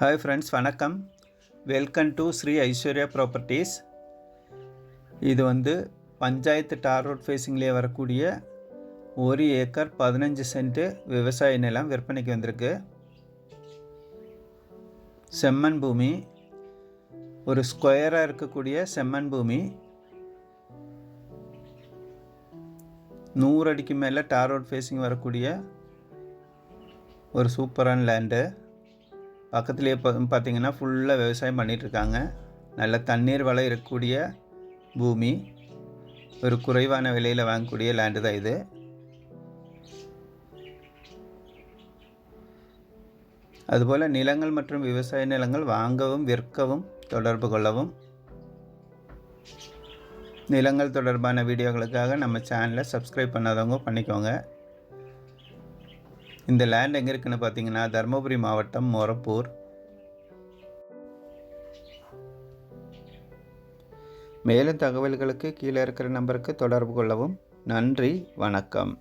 Hi friends வணக்கம். Welcome to Sri Aishwarya properties இது வந்து பஞ்சாயத்து டார் ரோட் ஃபேஸிங்லேயே வரக்கூடிய ஒரு ஏக்கர் பதினஞ்சு சென்ட்டு விவசாய நிலம் விற்பனைக்கு வந்திருக்கு. செம்மண் பூமி ஒரு ஸ்கொயராக இருக்கக்கூடிய செம்மண் பூமி நூறு அடிக்கு மேலே டார் ரோட் ஃபேஸிங் வரக்கூடிய ஒரு சூப்பரான லேண்டு பக்கத்துலேயே இப்போ பார்த்தீங்கன்னா ஃபுல்லாக விவசாயம் பண்ணிகிட்ருக்காங்க நல்ல தண்ணீர் வளம் இருக்கக்கூடிய பூமி. ஒரு குறைவான விலையில் வாங்கக்கூடிய லேண்டு தான் இது. அதுபோல் நிலங்கள் மற்றும் விவசாய நிலங்கள் வாங்கவும் விற்கவும் தொடர்பு கொள்ளவும். நிலங்கள் தொடர்பான வீடியோகளுக்காக நம்ம சேனலை சப்ஸ்கிரைப் பண்ணாதவங்க பண்ணிக்கோங்க. இந்த லேண்ட் எங்கே இருக்குன்னு பார்த்தீங்கன்னா தருமபுரி மாவட்டம் மொரப்பூர். மேலும் தகவல்களுக்கு கீழே இருக்கிற நம்பருக்கு தொடர்பு கொள்ளவும். நன்றி வணக்கம்.